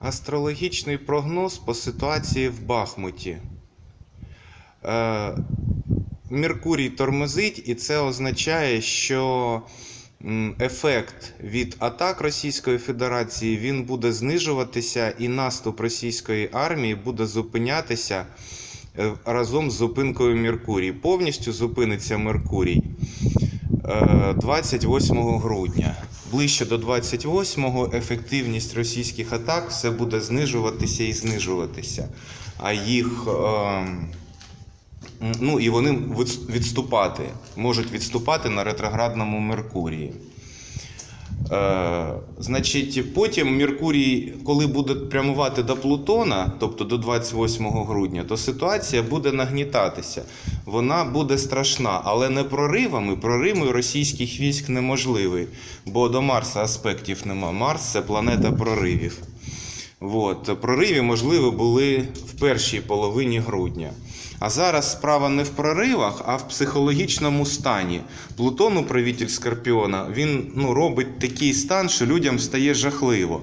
Астрологічний прогноз по ситуації в Бахмуті. Е, Меркурій тормозить, і це означає, що ефект від атак Російської Федерації він буде знижуватися, і наступ російської армії буде зупинятися е, разом з зупинкою Меркурій. Повністю зупиниться Меркурій е, 28 грудня. Ближче до 28-го ефективність російських атак все буде знижуватися і знижуватися. А їх. Е, Ну і вони відступати, можуть відступати на ретроградному Меркурії. Е, значить, потім Меркурій, коли буде прямувати до Плутона, тобто до 28 грудня, то ситуація буде нагнітатися. Вона буде страшна, але не проривами. Прориви російських військ неможливий, бо до Марса аспектів нема. Марс це планета проривів. От. Прориви, можливо, були в першій половині грудня. А зараз справа не в проривах, а в психологічному стані. Плутон, управитель Скорпіона, він ну, робить такий стан, що людям стає жахливо.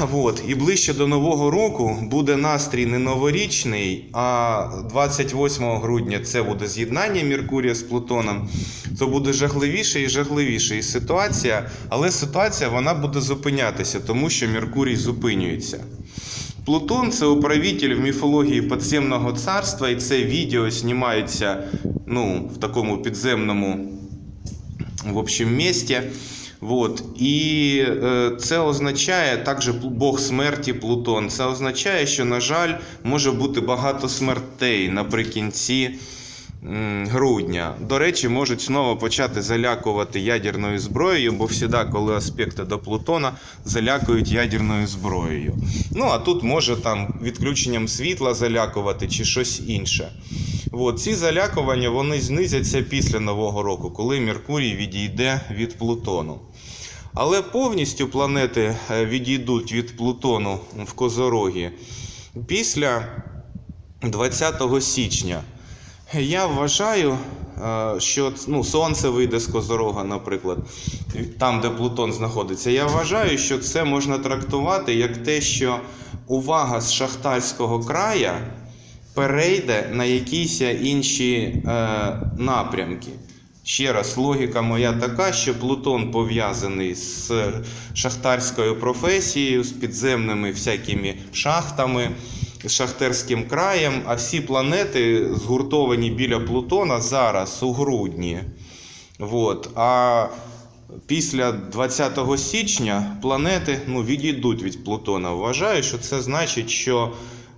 От. І ближче до Нового року буде настрій не новорічний, а 28 грудня це буде з'єднання Меркурія з Плутоном. То буде жахливіше і жахливіше і ситуація, але ситуація вона буде зупинятися, тому що Меркурій зупинюється. Плутон це управитель в міфології підземного царства, і це відео знімається ну, в такому підземному в общем месте. Вот. І е, це означає також Бог смерті Плутон. Це означає, що, на жаль, може бути багато смертей наприкінці грудня. До речі, можуть знову почати залякувати ядерною зброєю, бо завжди, коли аспекти до Плутона, залякують ядерною зброєю. Ну а тут може там відключенням світла залякувати чи щось інше. От, ці залякування вони знизяться після Нового року, коли Меркурій відійде від Плутону. Але повністю планети е, відійдуть від Плутону в Козорогі після 20 січня. Я вважаю, е, що ну, Сонце вийде з Козорога, наприклад, там, де Плутон знаходиться. Я вважаю, що це можна трактувати як те, що увага з шахтарського края перейде на якісь інші е, напрямки. Ще раз, логіка моя така, що Плутон пов'язаний з шахтарською професією, з підземними всякими шахтами, шахтерським краєм, а всі планети згуртовані біля Плутона зараз у грудні. Вот. А після 20 січня планети ну, відійдуть від Плутона. Вважаю, що це значить, що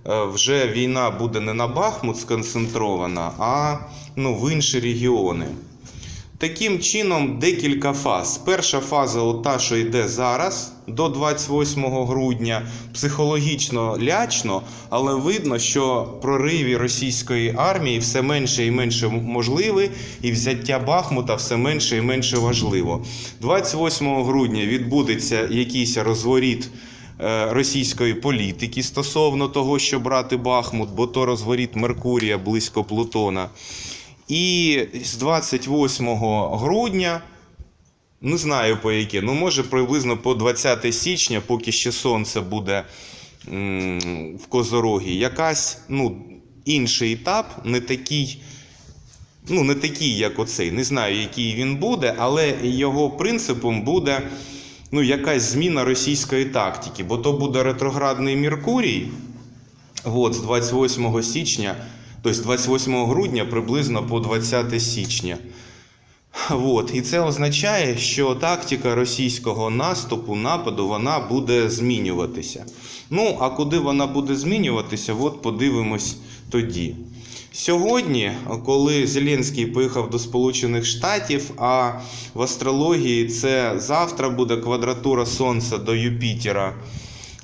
е, вже війна буде не на Бахмут сконцентрована, а ну, в інші регіони. Таким чином, декілька фаз. Перша фаза, та, що йде зараз, до 28 грудня, психологічно лячно, але видно, що прориви російської армії все менше і менше можливі, і взяття Бахмута все менше і менше важливо. 28 грудня відбудеться якийсь розворіт е, російської політики стосовно того, що брати Бахмут, бо то розворіт Меркурія близько Плутона. І з 28 грудня, не знаю по яке, ну може приблизно по 20 січня, поки ще сонце буде в Козорогі, якась ну, інший етап, не такий, ну, не такий, як оцей. Не знаю, який він буде, але його принципом буде ну, якась зміна російської тактики, бо то буде ретроградний Меркурій. От, з 28 січня, тобто 28 грудня приблизно по 20 січня. От, і це означає, що тактика російського наступу, нападу, вона буде змінюватися. Ну, а куди вона буде змінюватися, от подивимось тоді. Сьогодні, коли Зеленський поїхав до Сполучених Штатів, а в астрології це завтра буде квадратура Сонця до Юпітера.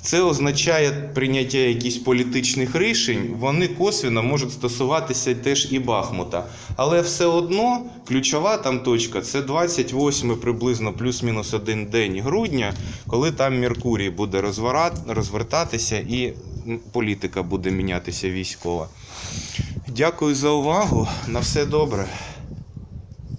Це означає прийняття якихось політичних рішень. Вони косвенно можуть стосуватися теж і Бахмута. Але все одно ключова там точка це 28 приблизно плюс-мінус один день грудня, коли там Меркурій буде розвертатися і політика буде мінятися військова. Дякую за увагу. На все добре.